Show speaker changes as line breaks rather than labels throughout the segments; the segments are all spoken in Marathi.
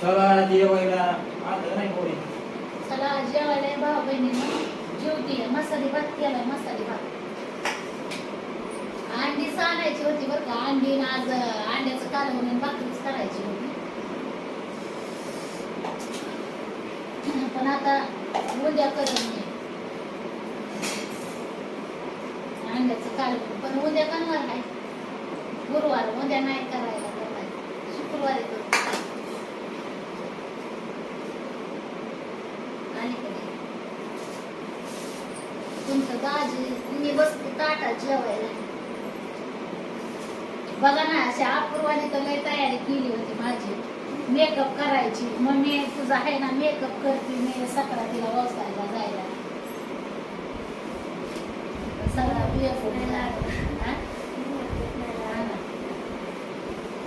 चला जेवायला आता नाही कोणी.
चला जेवायला ये भाऊ बहिणीनं जेवती मसाली भात केलाय मसाली भात. अंडी सांगायची होती बरं का अंडी न आज अंड्याचं कालवण आणि भाकरीच करायची होती. पण आता उद्या करत नाही अंड्याचं काल पण उद्या करणार आहे गुरुवार उद्या नाही करायला करणार शुक्रवारी करू. दाजी मी बसते ताटात जेवायला. बघा ना अशा अपूर्वाने तर लय तयारी केली होती माझी. मेकअप करायची. मग मी तुझा आहे ना मेकअप करते. मी सक्रातीला व्यवसायाला जायला. सगळा. हा?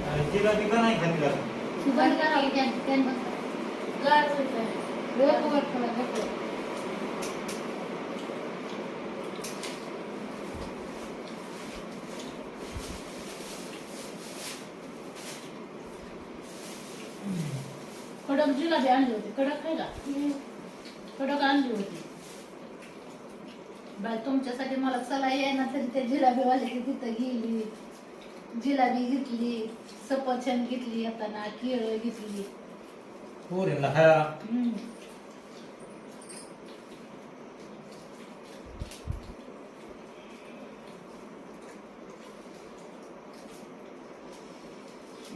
हा
तिला का नाही खाती का
तू बंद करावं कॅन कॅन बंद कर. वर वर थोडं घट्ट. कडक जिलाबी आणली होती. कडक खायला कडक आणली होती. बाय तुमच्यासाठी मला चला येईना तरी त्या जिलाबीवाल्याची तिथं गेली. जिलाबी घेतली सफरचंद घेतली येताना केळं घेतली. हम्म.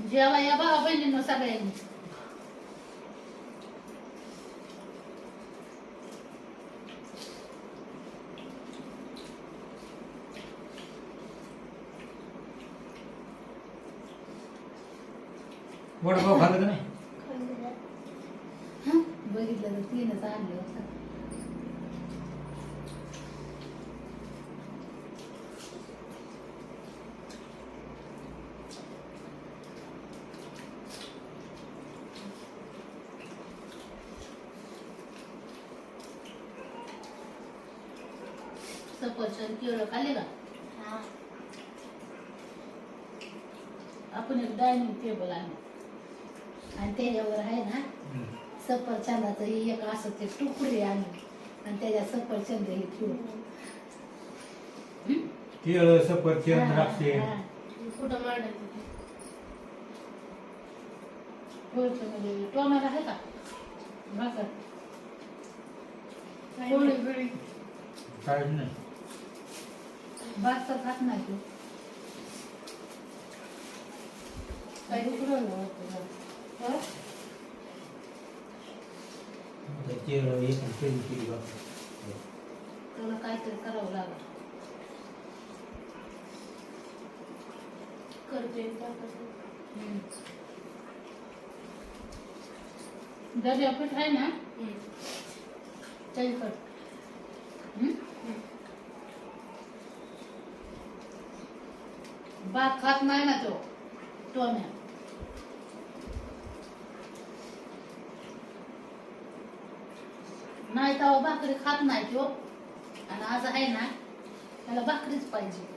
जेवा या भावा बहिणींनो सगळ्यांनी.
वडपाव खाल्लं का नाही?
हं? बघितलं तर तीनच आणले होतं. सफरचंद केळं खाल्ले का? आपण एक डायनिंग टेबल आणू. आणि त्याच्यावर आहे ना सफरचंदाचं हे एक असं ते तुकडे आणू आणि त्याच्यात सफरचंद हे ठेवू. हं?
केळ सफरचंद द्राक्षे.
कुठं मांडायचं ते?
होळीच्यामध्ये टोमॅटो आहे का? भाकर.
पोळी बिळी.
काहीच नाही.
भात तर खात नाही तू. काही उकडवलं जरा. हं?
आता केळ एक केळी केली बघ
त्याला काहीतरी करावं लागलं
करते दाखवते.
हं. दर्या पीठ आहे ना
हम्म.
तेलकट हं? भात खात नाही ना तो टोम्या नाही नाही तेव्हा भाकरी खात नाही तो हो. आणि आज आहे ना त्याला भाकरीच पाहिजे.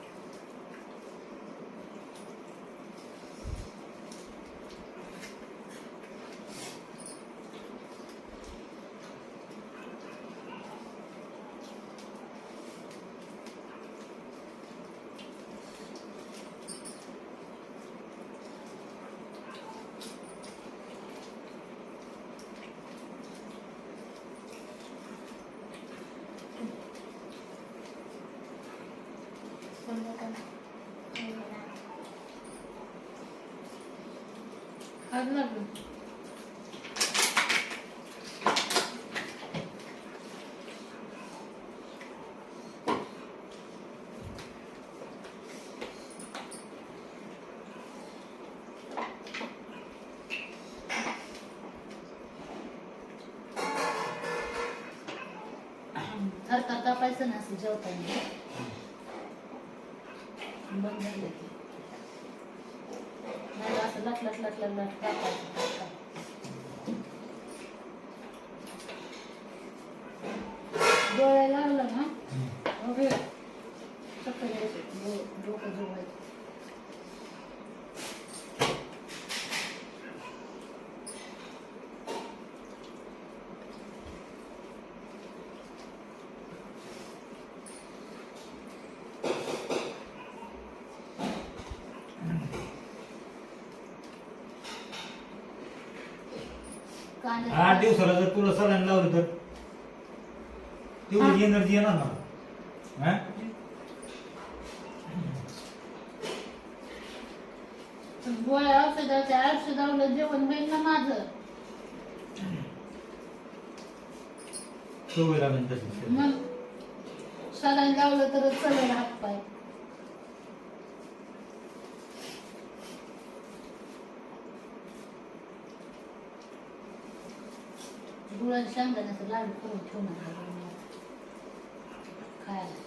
खात कापायचं ना असं जेवताना बंद झालं ते नाही असं लट
आठ दिवसाला जर तुला सलाईन लावलं तर तेवढी एनर्जी येणार ना. हा?
गोळ्या औषधाच्या औषधावलं जेवण होईल ना माझं.
सवय लागेल तशी.
मग सलाईन लावलं तर चलेल हात पाय गुळाच्या शेंगदाण्याचं लाडू करून ठेवणार खायला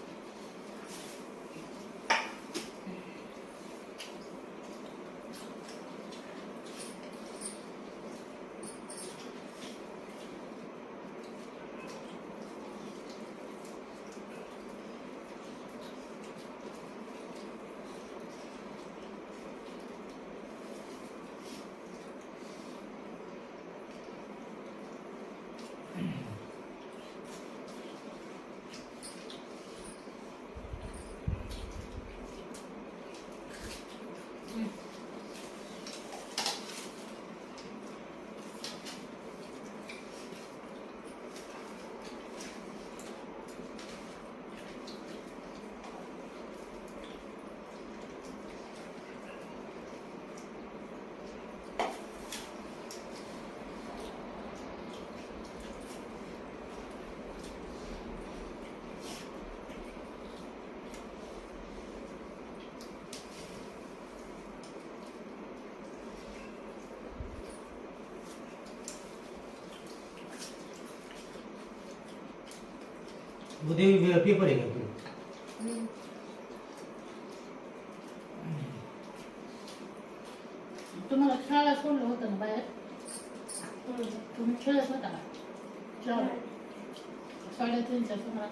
उद्या पेपर आहे का तू
तुम्हाला खेळायला सोडलं होतं ना बाहेर? तुम्ही खेळत होता का? चार साडेतीनच्या सुमारा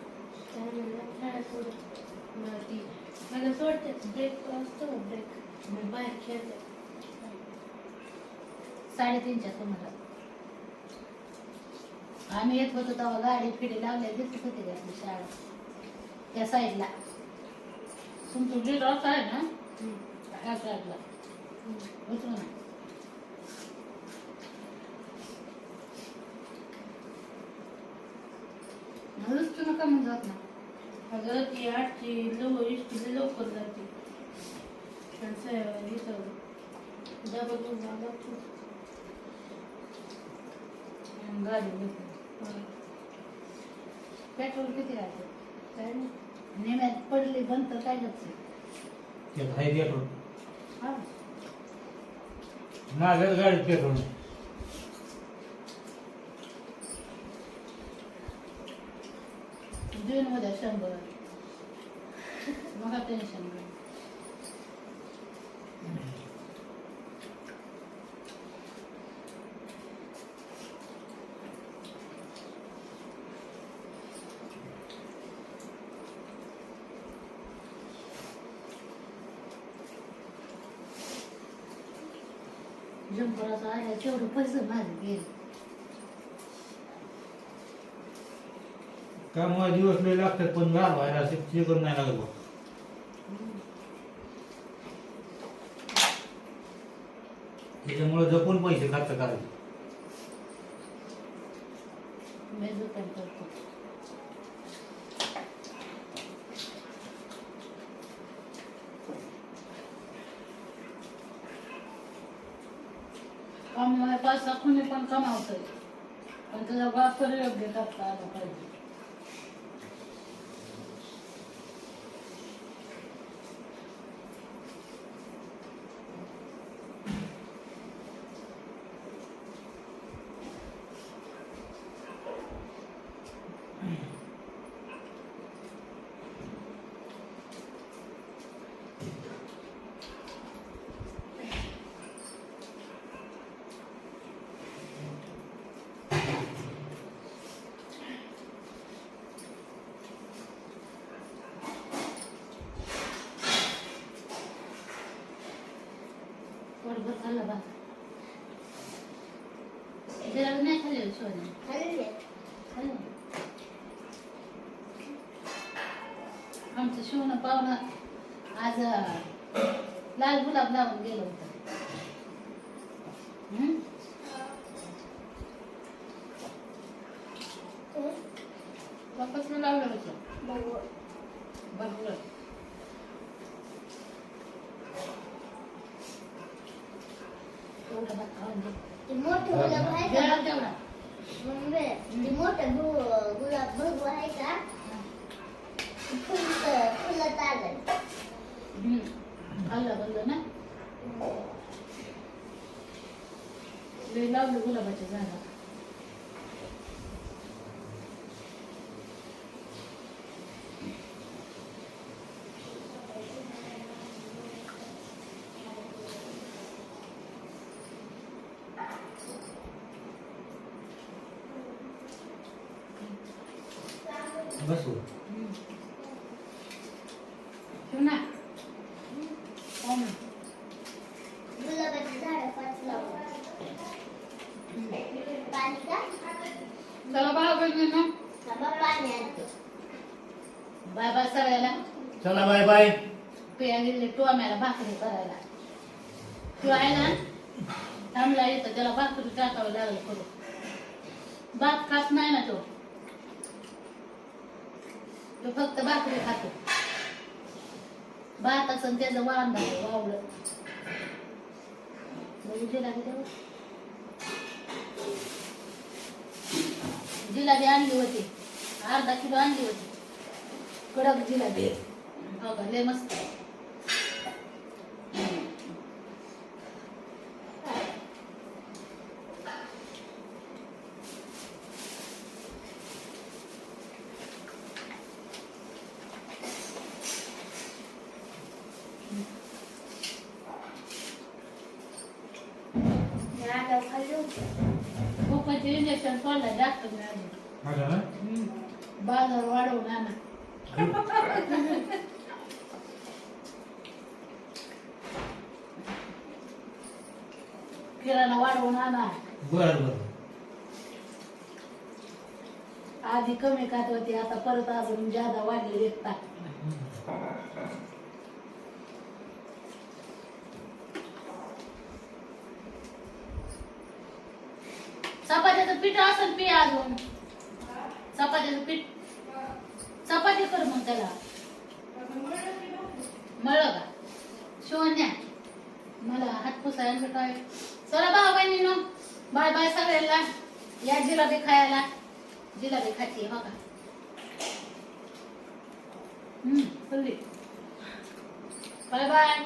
मला सोडते ब्रेक असतो ब्रेक मी बाहेर खेळते.
साडेतीनच्या सुमारा आम्ही येत होतो तेव्हा गाडी फिडी लावल्या दिसत होती का आपली शाळा? त्या साईडला तुमचं गेट असं आहे ना? ह्या साईडला उचलू ना नुसतं नका म्हणून जात ना.
अगं ती आठची लव इष्टीला लवकर जाते.
गाडी. पेट्रोल किती राहते?
काय.
नेम्यात पडली बंद तर काय
पेट्रोल.
हा.
गाडीत पेट्रोल. नाही.
देऊन उद्या शंभर. मग टेन्शन नाही जंपराचं आहे तेवढं पैसे माझे गेले
त्यामुळे दिवस लय लागतात पण गार व्हायला असे चिकन नाही लागत बघ. त्याच्यामुळे जपून पैसे खर्च करायचे
मी दुकान करतो कमवाय पैसा कुणी पण कमावतोय. पण त्याचा वापर योग्य करता आला पाहिजे. बरोबर झालं बा जरा नाही खाल्लेलं सोनं. खाल्लं आमचं शिवणं पाहुणं आज लाल गुलाब लावून गेलं होतं. वापस लावलं होतं. बघ. बघ
ते मोठं गुलाब आहे का गु- गुलाब भरपूर आहे का फुल फुलत आलं
हम्म. ना लावलं गुलाबाच्या झाडा हो ना.
गुलाबाची झाडं पाच लावून पाणी का
चला बाळा बहिणींनो
थांबा पाणी आणतो
बाय बाय सगळ्याला
चला बाय बाय.
पेया गेले टोम्याला भाकरी करायला. तो आहे ना थांबला येतं त्याला भाकरी टाकावं लागलं करू भात खात नाही ना तो. तो फक्त भाकरी खातो. भाताचं आणि त्याचं वाण झालं वावलं देऊ जिलाबी आणली होती अर्धा किलो आणली होती कडक जिलाबी हो का लय मस्त आहे.
मी आता
खूपच इंजेक्शन सोडलं जास्त मिळाले बाजार वाढवून आणा किराणा वाढवून आणा
बर बर.
आधी कमी खात होती आता परत अजून जादा वाढले विकतात चपात्याचं पीठ असेल पी अजून चपात्याचं पीठ. चपाती कर मग त्याला. मळ का? शिवण्या. मला हात पुसायला काय चला भाऊ बहिणीनो बाय बाय सगळ्याला या जिलाबी खायला. जिलाबी खायची हो का? हम्म, बाय बाय.